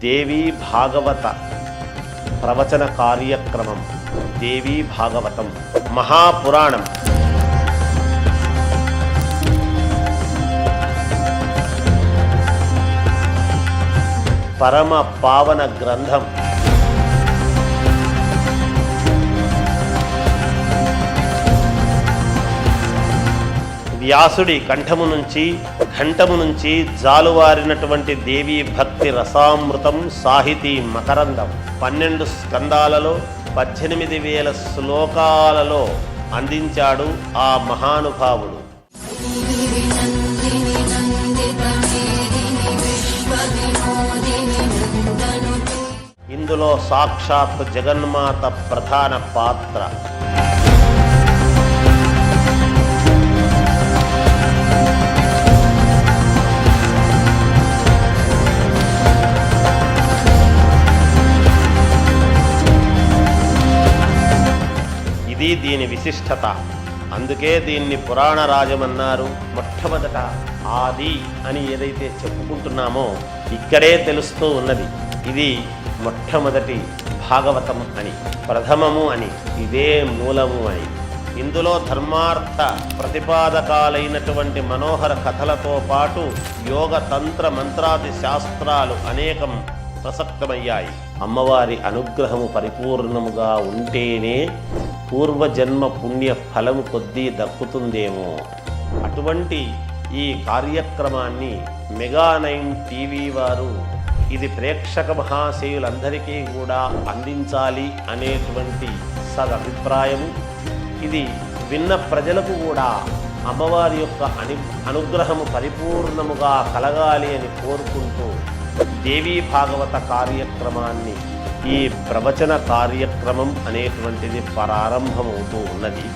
దేవీ భాగవత ప్రవచన కార్యక్రమం. దేవీ భాగవతం. మహాపురాణం. పరమ పావన గ్రంథం. వ్యాసుడి కంఠము నుంచి ఘంటము నుంచి జాలువారినటువంటి దేవీ భక్తి రసామృతం సాహితీ మకరందం. పన్నెండు స్కందాలలో పద్దెనిమిది వేల శ్లోకాలలో అందించాడు ఆ మహానుభావుడు. ఇందులో సాక్షాత్ జగన్మాత ప్రధాన పాత్ర. ఇది దీని విశిష్టత. అందుకే దీన్ని పురాణ రాజమన్నారు మొట్టమొదట ఆది అని ఏదైతే చెప్పుకుంటున్నామో ఇక్కడే తెలుస్తూ ఉన్నది. ఇది మొట్టమొదటి భాగవతం అని ప్రథమము అని ఇదే మూలము అని. ఇందులో ధర్మార్థ ప్రతిపాదకాలైనటువంటి మనోహర కథలతో పాటు యోగ తంత్ర మంత్రాది శాస్త్రాలు అనేకం ప్రసక్తమయ్యాయి. అమ్మవారి అనుగ్రహము పరిపూర్ణముగా ఉంటేనే పూర్వజన్మ పుణ్య ఫలము కొద్దీ దక్కుతుందేమో. అటువంటి ఈ కార్యక్రమాన్ని మెగా నైన్ టీవీ వారు ఇది ప్రేక్షక మహాశయులందరికీ కూడా అందించాలి అనేటువంటి సదభిప్రాయము. ఇది విన్న ప్రజలకు కూడా అమ్మవారి యొక్క అను అనుగ్రహము పరిపూర్ణముగా కలగాలి అని కోరుకుంటూ దేవీ భాగవత కార్యక్రమాన్ని ఈ ప్రవచన కార్యక్రమం అనేటువంటిది ప్రారంభమవుతూ ఉన్నది.